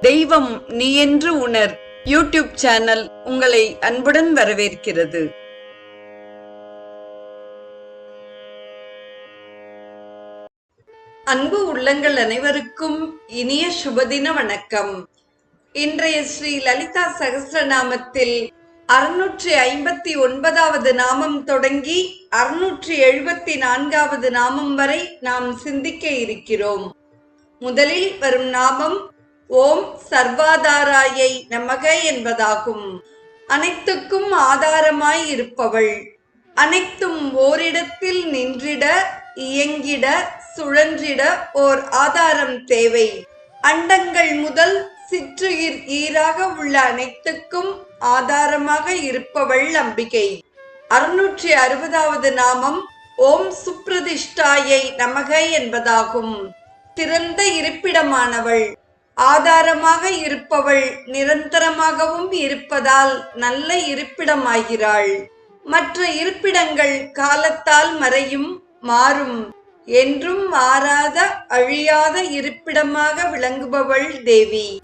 தெய்வம் நீ என்று உணர். யூடியூப் சேனல் உங்களை அன்புடன் வரவேற்கிறது. அன்பு உள்ளங்கள் அனைவருக்கும் இனிய சுபதின வணக்கம். இன்றைய ஸ்ரீ லலிதா சகசிரநாமத்தில் அறுநூற்றி ஐம்பத்தி ஒன்பதாவது நாமம் தொடங்கி அறுநூற்றி எழுபத்தி நான்காவது நாமம் வரை நாம் சிந்திக்க இருக்கிறோம். முதலில் வரும் நாமம் ஓம் சர்வாதாராயை நமக என்பதாகும். அனைத்துக்கும் ஆதாரமாய் இருப்பவள். அனைத்தும் ஓரிடத்தில் நின்றிட இயங்கிட சுழன்றிட ஓர் ஆதாரம் தேவை. அண்டங்கள் முதல் சிற்றுயிர் ஈராக உள்ள அனைத்துக்கும் ஆதாரமாக இருப்பவள் அம்பிகை. அறுநூற்றி அறுபதாவது நாமம் ஓம் சுப்ரதிஷ்டாயை நமக என்பதாகும். திறந்த இருப்பிடமானவள். ஆதாரமாக இருப்பவள் நிரந்தரமாகவும் இருப்பதால் நல்ல இருப்பிடமாகிறாள். மற்ற இருப்பிடங்கள் காலத்தால் மறையும் மாறும். என்றும் மாறாத அழியாத இருப்பிடமாக விளங்குபவள் தேவி.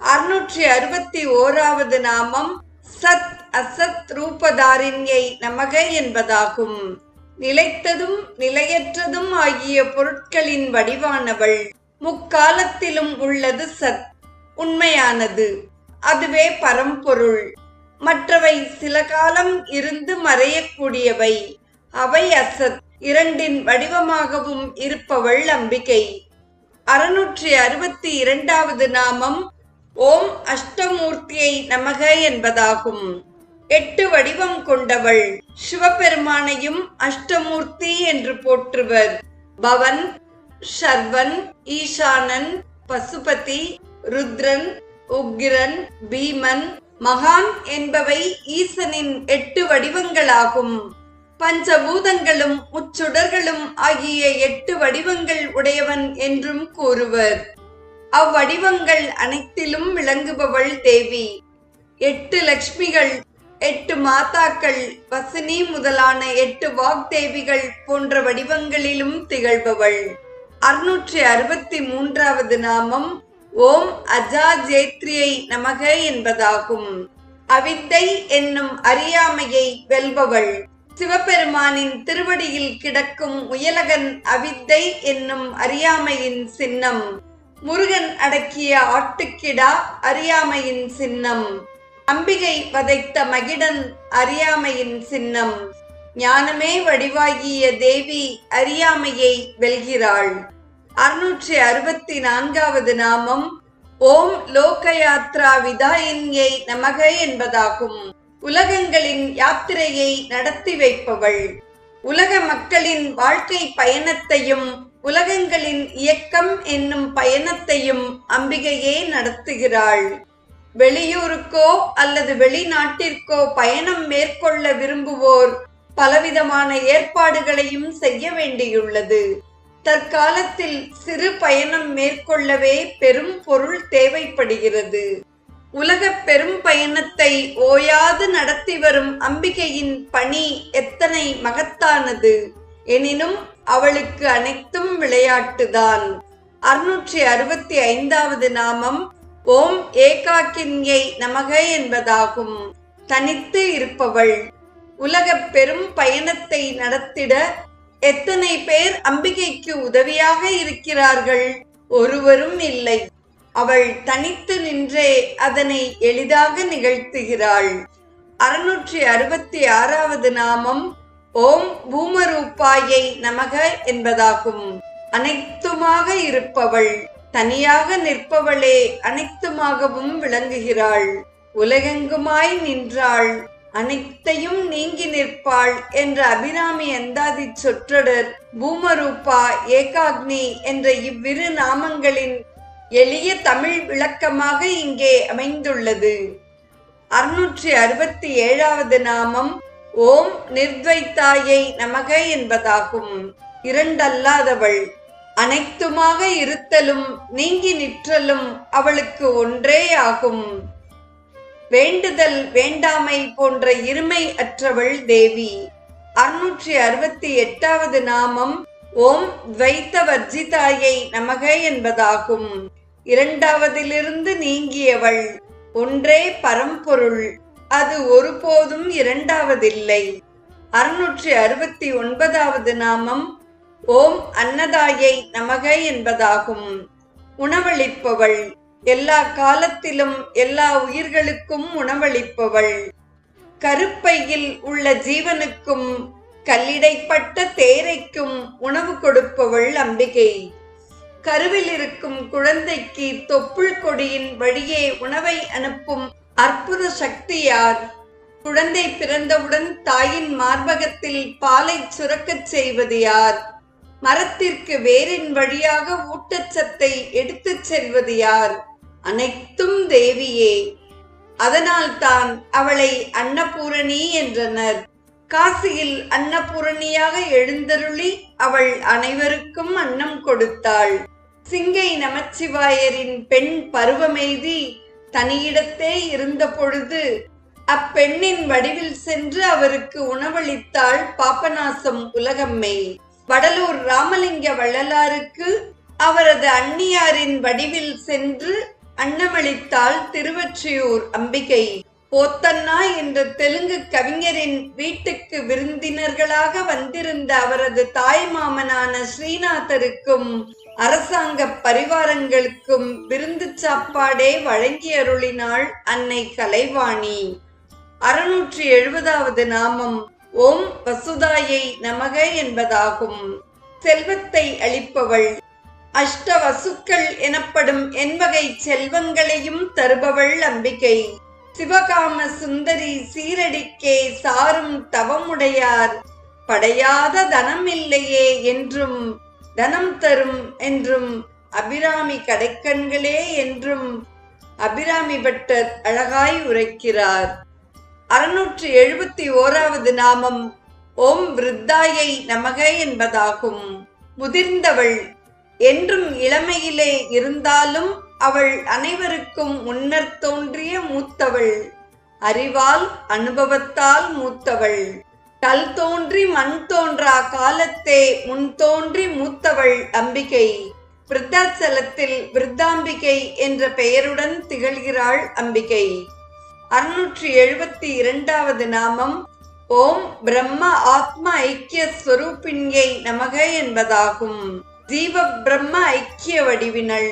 அறுநூற்றி அறுபத்தி ஓராவது நாமம் சத் அசத் ரூபதாரிண்யை நமக என்பதாகும். நிலைத்ததும் நிலையற்றதும் ஆகிய பொருட்களின் வடிவானவள். முக்காலத்திலும் உள்ளது சத் உண்மையானது. அதுவே பரம்பொருள். மற்றவை சில காலம் இருந்து மறையக்கூடியவை. அவை அசத் இரண்டின் வடிவமாகவும் இருப்பவள் அம்பிகை. அறுநூற்றி அறுபத்தி இரண்டாவது நாமம் ஓம் அஷ்டமூர்த்தியை நமக என்பதாகும். எட்டு வடிவம் கொண்டவள். சிவபெருமானையும் அஷ்டமூர்த்தி என்று போற்றுவர். பவன் ஷர்வன் ஈசானன் பசுபதி ருத்ரன் உக்ரன் பீமன் மகான் என்பவை ஈசனின் எட்டு வடிவங்களாகும். பஞ்சபூதங்களும் உச்சுடர்களும் ஆகிய எட்டு வடிவங்கள் உடையவன் என்றும் கூறுவர். அவ்வடிவங்கள் அனைத்திலும் விளங்குபவள் தேவி. எட்டு லக்ஷ்மிகள் எட்டு மாதாக்கள் வசினி முதலான எட்டு வாக்தேவிகள் போன்ற வடிவங்களிலும் திகழ்பவள். அறுநூற்றி அறுபத்தி மூன்றாவது நாமம் ஓம் அஜாஜேத்ரியை நமக என்பதாகும். அவித்தை என்னும் அறியாமையை வெல்பவள். சிவபெருமானின் திருவடியில் கிடக்கும் உயலகன் அவித்தை என்னும் அறியாமையின் சின்னம். முருகன் அடக்கிய ஆட்டுக்கிடா அறியாமையின் சின்னம். அம்பிகை வதைத்த மகிடன் அறியாமையின் சின்னம். ஞானமே வடிவாகிய தேவி அறியாமையை வெல்கிறாள். அறுநூற்றி அறுபத்தி நான்காவது நாமம் ஓம் லோகயாத்ரா விதாயின்யை நமக என்பதாகும். உலகங்களின் யாத்திரையை நடத்தி வைப்பவள். உலக மக்களின் வாழ்க்கை பயணத்தையும் உலகங்களின் இயக்கம் என்னும் பயணத்தையும் அம்பிகையே நடத்துகிறாள். வெளியூருக்கோ அல்லது வெளிநாட்டிற்கோ பயணம் மேற்கொள்ள விரும்புவோர் பலவிதமான ஏற்பாடுகளையும் செய்ய வேண்டியுள்ளது. தற்காலத்தில் சிறு பயணம் மேற்கொள்ளவே பெரும் பொருள் தேவைப்படுகிறது. உலக பெரும் பயணத்தை ஓயாது நடத்தி வரும் அம்பிகையின் பணி எத்தனை மகத்தானது. எனினும் அவளுக்கு அனைத்தும் விளையாட்டுதான். அறுநூற்றி அறுபத்தி ஐந்தாவது நாமம் ஓம் ஏகாக்கின்யை நமக என்பதாகும். தனித்து இருப்பவள். உலக பெரும் பயணத்தை நடத்திட எத்தனை பேர் அம்பிகைக்கு உதவியாக இருக்கிறார்கள்? ஒருவரும் இல்லை. அவள் தனித்து நின்றே அதனை எளிதாக நிகழ்த்துகிறாள். அறுநூற்றி அறுபத்தி ஆறாவது நாமம் ஓம் பூமரூபாயை நமக என்பதாகும். அனைத்துமாக இருப்பவள் தனியாக நிற்பவளே அனைத்துமாகவும் விளங்குகிறாள். உலகெங்குமாய் நின்றாள் அனைத்தையும் நீங்கி நிற்பாள் என்ற அபிராமி எந்தாதி சொற்றொடர் பூமரூபா ஏகாக்னி என்ற இவ்விரு நாமங்களின் எளிய தமிழ் விளக்கமாக இங்கே அமைந்துள்ளது. அறுநூற்றி அறுபத்தி ஏழாவது நாமம் ஓம் நிர்வைத்தாயை நமக என்பதாகும். இரண்டல்லாதவள் அனைத்துமாக இருத்தலும் நீங்கி நிற்றலும் அவளுக்கு ஒன்றே ஆகும். வேண்டுதல் வேண்டாமை போன்ற இருமை அற்றவள் தேவி. அறுநூற்றி அறுபத்தி எட்டாவது நாமம் ஓம் துவைத்த வர்ஜிதாயை நமக என்பதாகும். இரண்டாவதிலிருந்து நீங்கியவள் ஒன்றே பரம்பொருள் அது ஒருபோதும் இரண்டாவதில்லை. அறுநூற்றி அறுபத்தி ஒன்பதாவது நாமம் ஓம் அன்னதாயை நமக என்பதாகும். உணவளிப்பவள் எல்லா காலத்திலும் எல்லா உயிர்களுக்கும் உணவளிப்பவள். கருப்பையில் உள்ள ஜீவனுக்கும் கல்லிடைப்பட்ட தேரைக்கும் உணவு கொடுப்பவள் அம்பிகை. கருவில் இருக்கும் குழந்தைக்கு தொப்புள் கொடியின் வழியே உணவை அனுப்பும் அற்புத சக்தியார் குழந்தை பிறந்தவுடன் தாயின் மார்பகத்தில் பாலை சுரக்கச் செய்வது யார்? மரத்திற்கு வேரின் வழியாக ஊட்டச்சத்தை எடுத்துச் செல்வது யார்? அனைத்தும் தேவியே. அதனால்தான் அவளை அன்னபூரணி என்றனர். காசியில் அன்னபூரணியாக எழுந்தருளி அவள் அனைவருக்கும் அன்னம் கொடுத்தாள். சிங்கை நமச்சிவாயரின் பெண் பருவமெய்தி தனியிடத்தே இருந்த பொழுது அப்பெண்ணின் வடிவில் சென்று அவருக்கு உணவளித்தாள் பாபநாசம் உலகம்மை. வடலூர் ராமலிங்க வள்ளலாருக்கு அவரது அந்நியாரின் வடிவில் சென்று அன்னமளித்தாள் திருவற்றியூர் அம்பிகை. போத்தன்னா என்ற தெலுங்கு கவிஞரின் வீட்டுக்கு விருந்தினர்களாக வந்திருந்த அவரது தாய் மாமனான ஸ்ரீநாதருக்கும் அரசாங்க பரிவாரங்களுக்கும் விருந்து சாப்பாடே வழங்கி அருளினாள் அன்னை கலைவாணி. அறுநூற்றி எழுபதாவது நாமம் ஓம் வசுதாயை நமக என்பதாகும். செல்வத்தை அளிப்பவள் அஷ்டவசுக்கள் எனப்படும் என்வகை செல்வங்களையும் தருபவள் அம்பிகை. சிவகாம சுந்தரி சீரடிக்கே சாரும் தவமுடையார். படையாத தனம் இல்லையே என்றும் தனம் தரும் என்றும் அபிராமி கடைக்கண்களே என்றும் அபிராமி பட்டர் அழகாய் உரைக்கிறார். அறுநூற்றி எழுபத்தி ஓராவது நாமம் ஓம் விருத்தாயை நமக என்பதாகும். முதிர்ந்தவள் என்றும் இளமையிலே இருந்தாலும் அவள் அனைவருக்கும் முன்னர் தோன்றிய மூத்தவள். அறிவால் அனுபவத்தால் மூத்தவள். கல் தோன்றி மண் தோன்றா காலத்தே முன் தோன்றி மூத்தவள் அம்பிகை. விருத்தாச்சலத்தில் விருத்தாம்பிகை என்ற பெயருடன் திகழ்கிறாள் அம்பிகை. அறுநூற்றி எழுபத்தி இரண்டாவது நாமம் ஓம் பிரம்ம ஆத்ம ஐக்கிய ஸ்வரூபின்யை நமக என்பதாகும். ஜீவ பிரம்ம ஐக்கிய வடிவினள்.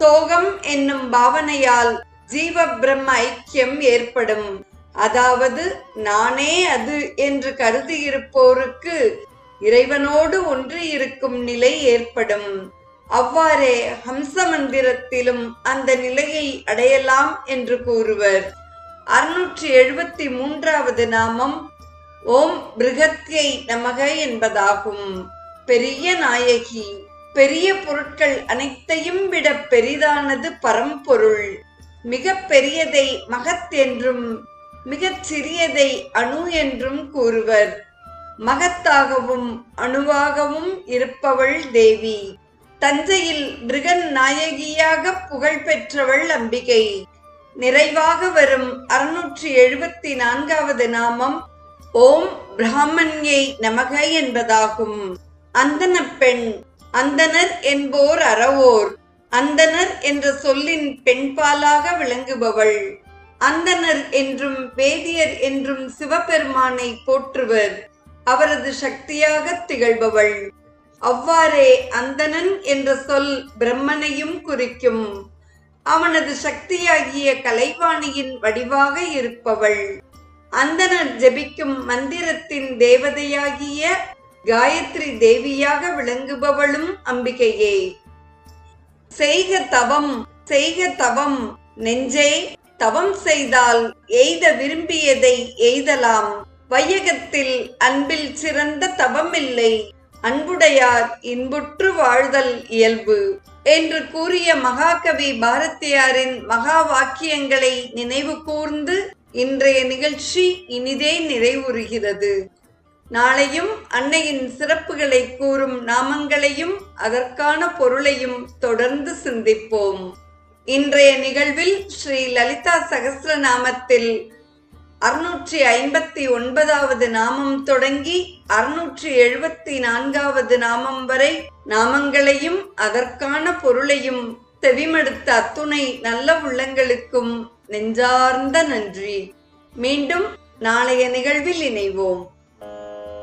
சோகம் என்னும் பாவனையால் ஜீவ பிரம்ம ஐக்கியம் ஏற்படும். அதாவது நானே அது என்று கருதியிருப்போருக்கு இறைவனோடு ஒன்று இருக்கும் நிலை ஏற்படும். அவ்வாறே ஹம்ச மந்திரத்திலும் அந்த நிலையை அடையலாம் என்று கூறுவர். அறுநூற்றி எழுபத்தி மூன்றாவது நாமம் ஓம் பிருகத்யை நமக என்பதாகும். பெரிய நாயகி பெரிய பொருட்கள் அனைத்தையும் விட பெரிதானது பரம்பொருள். மிக பெரியதை மகத் என்றும் மிகச் சிறியதை அணு என்றும் கூறுவர். மகத்தாகவும் அணுவாகவும் இருப்பவள் தேவி. தஞ்சையில் மிருகன் நாயகியாக புகழ் பெற்றவள் அம்பிகை. நிறைவாக வரும் அறுநூற்றி எழுபத்தி நான்காவது நாமம் ஓம் பிராமண்யை நமக என்பதாகும். அந்தன பெண் அந்தனர் என்போர் அறவோர் அந்தனர் என்ற சொல்லின் பெண்பாலாக விளங்குபவள். அந்தனர் என்றும் வேதியர் என்றும் சிவபெருமானை போற்றுவர் அவரது சக்தியாக திகழ்பவள். அவ்வாறே அந்தணன் என்ற சொல் பிரம்மனையும் குறிக்கும். அவனது சக்தியாகிய கலைவாணியின் வடிவாக இருப்பவள். அந்தனர் ஜெபிக்கும் மந்திரத்தின் தேவதையாகிய காயத்ரி தேவியாக விளங்குபவளும் அம்பிகையே. செய்க தவம் செய்க தவம் நெஞ்சே தவம் செய்தால் எய்த விரும்பியதை எய்தலாம். வையகத்தில் அன்பில் சிறந்த தவமில்லை அன்புடையார் இன்புற்று வாழ்தல் இயல்பு. என்று கூறிய மகாகவி பாரதியாரின் மகா வாக்கியங்களை நினைவு கூர்ந்து இன்றைய நிகழ்ச்சி இனிதே நிறைவுறுகிறது. நாளையும் அன்னையின் சிறப்புகளை கூறும் நாமங்களையும் அதற்கான பொருளையும் தொடர்ந்து சிந்திப்போம். இன்றைய நிகழ்வில் ஸ்ரீ லலிதா சகசிரநாமத்தில் அறுநூற்றி ஐம்பத்தி ஒன்பதாவது நாமம் தொடங்கி அறுநூற்றி எழுபத்தி நான்காவது நாமம் வரை நாமங்களையும் அதற்கான பொருளையும் செவிமடுத்த அத்துணை நல்ல உள்ளங்களுக்கும் நெஞ்சார்ந்த நன்றி. மீண்டும் நாளைய நிகழ்வில் இணைவோம்.